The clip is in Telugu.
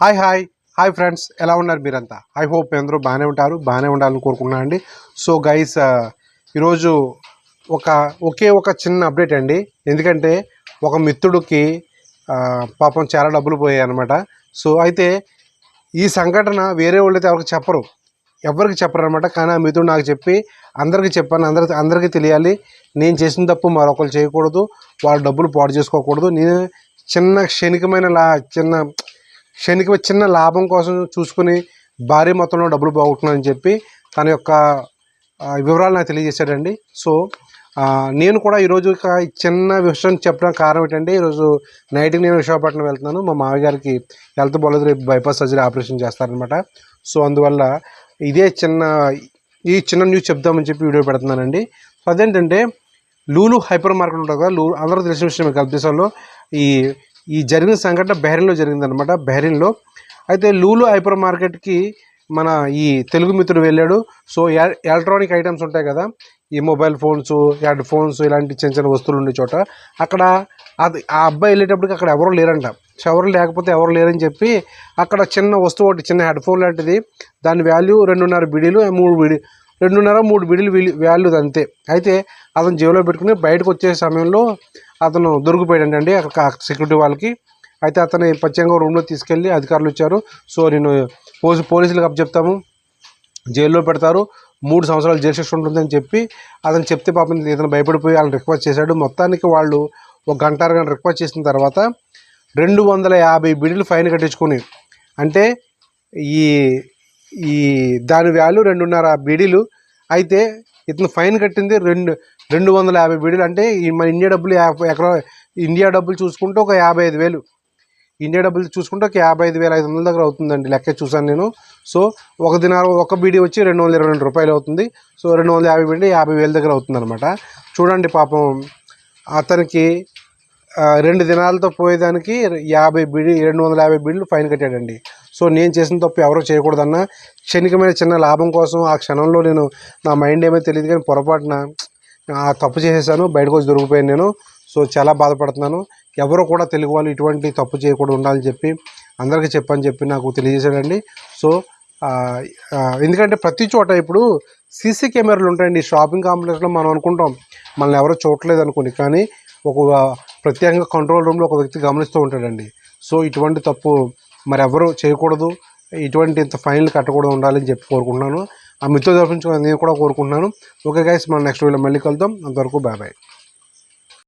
Hi hi. Hi friends. ఎలా ఉన్నారు మీరంతా? ఐ హోప్ అందరూ బాగానే ఉంటారు. బాగానే ఉండాలని కోరుకుంటున్నాను అండి. సో గైస్ ఈరోజు ఒక ఒకే ఒక చిన్న అప్డేట్ అండి. ఎందుకంటే ఒక మిత్రుడికి పాపం చాలా డబ్బులు పోయాయి అనమాట సో అయితే ఈ సంఘటన వేరే వాళ్ళైతే ఎవరికి చెప్పరు. ఎవరికి చెప్పరు అనమాట కానీ ఆ మిత్రుడు నాకు చెప్పి అందరికీ చెప్పాను. అందరి అందరికీ తెలియాలి. నేను చేసిన తప్పు మరొకరు చేయకూడదు. వాళ్ళ డబ్బులు పాడు చేసుకోకూడదు. నేను చిన్న క్షణికమైన లా చిన్న శనికి చిన్న లాభం కోసం చూసుకుని భారీ మొత్తంలో డబ్బులు పోగొట్టున్నానని చెప్పి తన యొక్క వివరాలు నాకు తెలియజేశాడండి. సో నేను కూడా ఈరోజు ఒక చిన్న విషయం చెప్పడానికి కారణం ఏంటంటే ఈరోజు నైట్కి నేను విశాఖపట్నం వెళ్తున్నాను. మా మామగారికి హెల్త్ బాగోలేదు రేపు బైపాస్ సర్జరీ ఆపరేషన్ చేస్తారనమాట సో అందువల్ల ఇదే చిన్న ఈ చిన్న న్యూస్ చెప్దామని చెప్పి వీడియో పెడుతున్నానండి. సో అదేంటంటే లూలు హైపర్ మార్కెట్ ఉంటుంది కదా లూ అందరూ తెలిసిన విషయం గల్ఫ్ దేశాల్లో ఈ ఈ జరిగిన సంఘటన బెహ్రీన్లో జరిగిందనమాట బెహ్రీన్లో అయితే లూలు హైపర్ మార్కెట్కి మన ఈ తెలుగు మిత్రుడు వెళ్ళాడు. సో ఎ- ఎలక్ట్రానిక్ ఐటమ్స్ ఉంటాయి కదా ఈ మొబైల్ ఫోన్స్ హెడ్ ఫోన్స్ ఇలాంటి చిన్న చిన్న వస్తువులు ఉండే చోట అక్కడ అది ఆ అబ్బాయి వెళ్ళేటప్పటికి అక్కడ ఎవరు లేరంట. ఎవరు లేకపోతే ఎవరు లేరని చెప్పి అక్కడ చిన్న వస్తువు ఒకటి చిన్న హెడ్ ఫోన్ లాంటిది దాని వాల్యూ రెండున్నర బిడీలు మూడు బిడి రెండున్నర మూడు బిడీలు వాల్యూ అంతే. అయితే అతను జేబులో పెట్టుకుని బయటకు వచ్చే సమయంలో అతను దొరికిపోయాడండి అక్కడ సెక్యూరిటీ వాళ్ళకి. అయితే అతని ప్రత్యేకంగా రూమ్లో తీసుకెళ్ళి అధికారులు ఇచ్చారు సో నేను పోలీసు పోలీసులకు అప్పచెప్తాము. జైల్లో పెడతారు. మూడు సంవత్సరాలు జైలు శిక్ష ఉంటుందని చెప్పి అతను చెప్తే పాపం ఇతను భయపడిపోయి వాళ్ళని రిక్వెస్ట్ చేశాడు. మొత్తానికి వాళ్ళు ఒక గంట అరగంట రిక్వెస్ట్ చేసిన తర్వాత రెండు వందల యాభై బిడిలు ఫైన్ కట్టించుకుని అంటే ఈ ఈ దాని వాల్యూ రెండున్నర బీడీలు అయితే ఇతను ఫైన్ కట్టింది రెండు రెండు వందల యాభై బీడీలు. అంటే ఈ మన ఇండియా డబ్బులు యాభై ఎకరా ఇండియా డబ్బులు చూసుకుంటే ఒక యాభై ఐదు వేలు. ఇండియా డబ్బులు చూసుకుంటే ఒక యాభై ఐదు వేల ఐదు వందల దగ్గర అవుతుందండి. లెక్క చూసాను నేను. సో ఒక దినాలు ఒక బీడీ వచ్చి రెండు వందల ఇరవై రెండు రూపాయలు అవుతుంది. సో రెండు వందల యాభై బీడీ యాభై వేల దగ్గర అవుతుంది అనమాట చూడండి పాపం అతనికి రెండు దినాలతో పోయేదానికి యాభై బిడి రెండు వందల యాభై బిడ్లు ఫైన్ కట్టాడండి. సో నేను చేసిన తప్పు ఎవరో చేయకూడదన్న క్షణికమైన చిన్న లాభం కోసం ఆ క్షణంలో నేను నా మైండ్ ఏమో తెలియదు కానీ పొరపాటున ఆ తప్పు చేసేసాను బయటకు వచ్చి దొరికిపోయాను నేను. సో చాలా బాధపడుతున్నాను. ఎవరు కూడా తెలుగు వాళ్ళు ఇటువంటి తప్పు చేయకూడదు ఉండాలని చెప్పి అందరికీ చెప్పని చెప్పి నాకు తెలియజేశాడండి. సో ఎందుకంటే ప్రతి చోట ఇప్పుడు సీసీ కెమెరాలు ఉంటాయండి. షాపింగ్ కాంప్లెక్స్లో మనం అనుకుంటాం మనల్ని ఎవరో చూడలేదు అనుకోండి కానీ ఒక ప్రత్యేకంగా కంట్రోల్ రూమ్లో ఒక వ్యక్తి గమనిస్తూ ఉంటాడండి. సో ఇటువంటి తప్పు మరి ఎవరు చేయకూడదు. ఇటువంటి ఇంత ఫైన్లు కట్టకూడదు ఉండాలని చెప్పి కోరుకుంటున్నాను. ఆ మిత్రులు దర్శించుకోవాలని నేను కూడా కోరుకుంటున్నాను. ఓకే గైస్ మనం నెక్స్ట్ వీడియో మళ్ళీ కలుద్దాం. అంతవరకు బాయ్ బాయ్